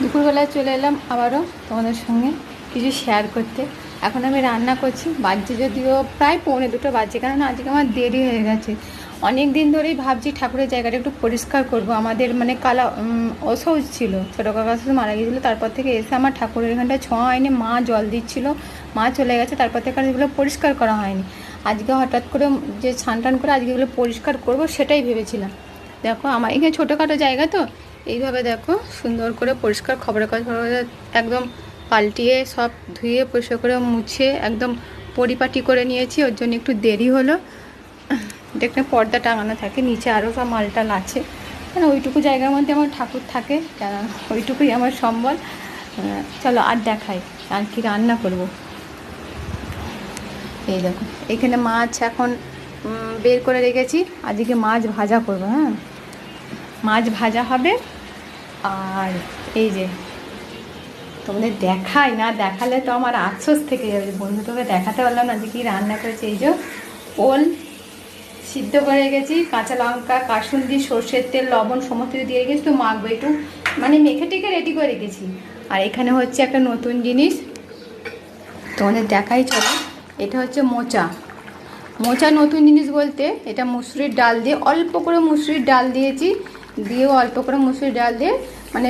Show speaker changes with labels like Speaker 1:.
Speaker 1: দুপুরবেলায় চলে এলাম আবারও তোমাদের সঙ্গে কিছু শেয়ার করতে। এখন আমি রান্না করছি, বাজছে যদিও প্রায় পৌনে দুটো বাজছে কারণ আজকে আমার দেরি হয়ে গেছে। অনেক দিন ধরেই ভাবছি ঠাকুরের জায়গাটা একটু পরিষ্কার করব। আমাদের মানে কালা অসৌচ ছিল, ছোটো কাকা শুধু মারা গিয়েছিল, তারপর থেকে এসে আমার ঠাকুরের এখানটায় ছোঁয়া হয়নি, মা জল দিচ্ছিল, মা চলে গেছে, তারপর থেকে আর এগুলো পরিষ্কার করা হয়নি। আজকে হঠাৎ করে যে ছান টান করে আজকে এগুলো পরিষ্কার করব সেটাই ভেবেছিলাম। দেখো, আমার এখানে ছোটোখাটো জায়গা তো এইভাবে দেখো সুন্দর করে পরিষ্কার খবরের কাগজ একদম পাল্টিয়ে সব ধুয়ে পরিষ্কার করে মুছে একদম পরিপাটি করে নিয়েছি, ওর জন্য একটু দেরি হলো। দেখতে পর্দা টাঙানো থাকে, নিচে আরও সব মালটাল আছে। কেন ওইটুকু জায়গার মধ্যে আমার ঠাকুর থাকে, কেন ওইটুকুই আমার সম্বল। চলো আর দেখাই, আর কি রান্না করব। এই দেখো, এখানে মাছ এখন বের করে রেখেছি, আজকে মাছ ভাজা করব হ্যাঁ। মাছ ভাজা হবে। আর এই যে তোমাদের দেখাই না, দেখালে তো আমার আফসোস থেকে যাবে বন্ধু, তোকে দেখাতে পারলাম না যে কি রান্না করেছে। এই যে ওল সিদ্ধ করে গেছি, কাঁচা লঙ্কা কাসুন্দি সর্ষের তেল, লবণ, সমস্ত দিয়ে রেখেছি তো মাখবো একটু। মানে মেখে টেকে রেডি করে রেখেছি। আর এখানে হচ্ছে একটা নতুন জিনিস। তোমাদের দেখাই, চলো। এটা হচ্ছে মোচা। মোচা নতুন জিনিস বলতে, এটা মুসুরির ডাল দিয়ে, অল্প করে মুসুরির ডাল দিয়েছি। দিয়ে অল্প করে মুসুর ডাল দিয়ে মানে